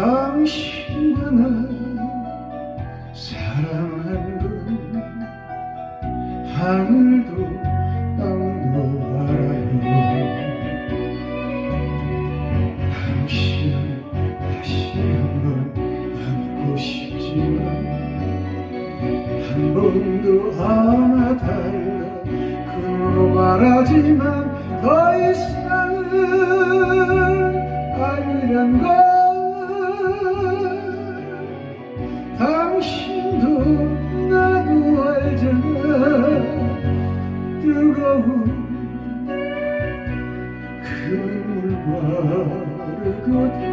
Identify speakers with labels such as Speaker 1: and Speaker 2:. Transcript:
Speaker 1: 당신과 나 사랑한 건 하늘도 땅도 알아요 당신을 다시 한번 안고 싶지만 한 번도 안아달라 그로 말하지만 더 이상은 아니란 걸 뜨거운 그 눈물과 그